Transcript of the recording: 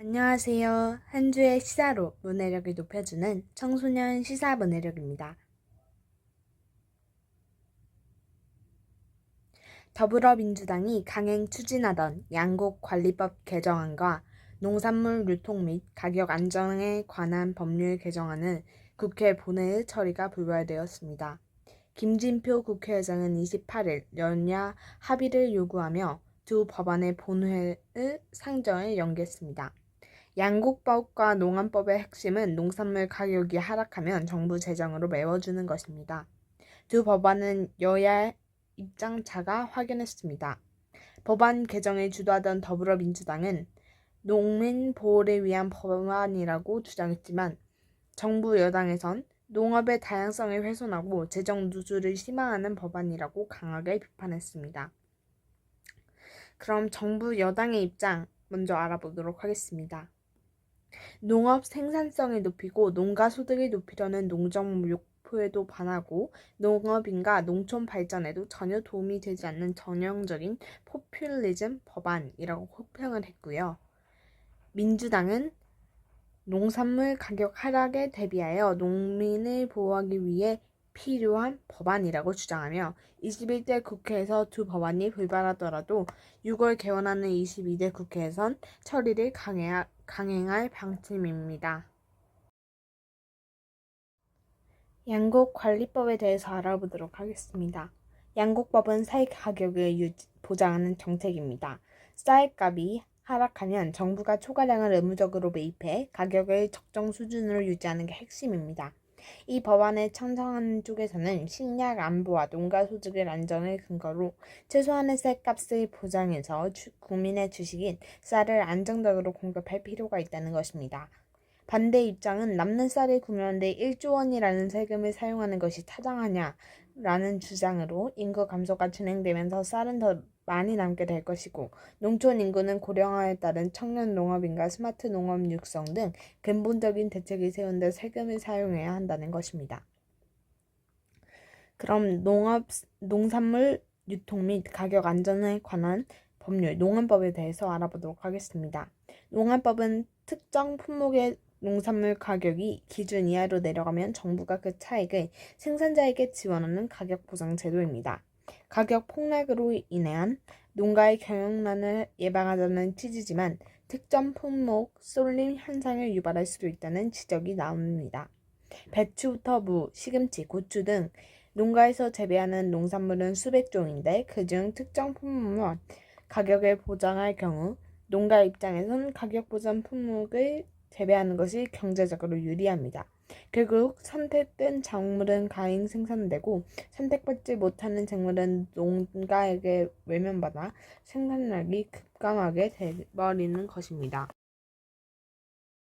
안녕하세요. 한 주의 시사로 문해력을 높여주는 청소년 시사 문해력입니다. 더불어민주당이 강행 추진하던 양곡 관리법 개정안과 농산물 유통 및 가격 안정에 관한 법률 개정안은 국회 본회의 처리가 불발되었습니다. 김진표 국회의장은 28일 연야 합의를 요구하며 두 법안의 본회의 상정을 연기했습니다. 양곡법과 농안법의 핵심은 농산물 가격이 하락하면 정부 재정으로 메워주는 것입니다. 두 법안은 여야 입장차가 확연했습니다. 법안 개정을 주도하던 더불어민주당은 농민 보호를 위한 법안이라고 주장했지만 정부 여당에선 농업의 다양성을 훼손하고 재정 누수를 심화하는 법안이라고 강하게 비판했습니다. 그럼 정부 여당의 입장 먼저 알아보도록 하겠습니다. 농업 생산성을 높이고 농가 소득을 높이려는 농정 목표에도 반하고 농업인과 농촌 발전에도 전혀 도움이 되지 않는 전형적인 포퓰리즘 법안이라고 호평을 했고요. 민주당은 농산물 가격 하락에 대비하여 농민을 보호하기 위해 필요한 법안이라고 주장하며 21대 국회에서 두 법안이 불발하더라도 6월 개원하는 22대 국회에선 처리를 강행하, 강행할 방침입니다. 양곡 관리법에 대해서 알아보도록 하겠습니다. 양곡법은 쌀 가격을 유지, 보장하는 정책입니다. 쌀값이 하락하면 정부가 초과량을 의무적으로 매입해 가격을 적정 수준으로 유지하는 게 핵심입니다. 이 법안을 찬성하는 쪽에서는 식량 안보와 농가 소득을 안정을 근거로 최소한의 쌀값을 보장해서 주, 국민의 주식인 쌀을 안정적으로 공급할 필요가 있다는 것입니다. 반대 입장은 남는 쌀을 구매하는데 1조 원이라는 세금을 사용하는 것이 타당하냐라는 주장으로 인구 감소가 진행되면서 쌀은 더 많이 남게 될 것이고 농촌 인구는 고령화에 따른 청년 농업인과 스마트 농업 육성 등 근본적인 대책을 세운데 세금을 사용해야 한다는 것입니다. 그럼 농업 농산물 유통 및 가격 안전에 관한 법률 농안법에 대해서 알아보도록 하겠습니다. 농안법은 특정 품목의 농산물 가격이 기준 이하로 내려가면 정부가 그 차익을 생산자에게 지원하는 가격 보상 제도입니다. 가격 폭락으로 인한 농가의 경영난을 예방하자는 취지지만 특정 품목 쏠림 현상을 유발할 수도 있다는 지적이 나옵니다. 배추부터 무, 시금치, 고추 등 농가에서 재배하는 농산물은 수백 종인데 그중 특정 품목만 가격을 보장할 경우 농가 입장에선 가격 보장 품목을 재배하는 것이 경제적으로 유리합니다. 결국 선택된 작물은 가행 생산되고 선택받지 못하는 작물은 농가에게 외면받아 생산량이 급감하게 돼버리는 것입니다.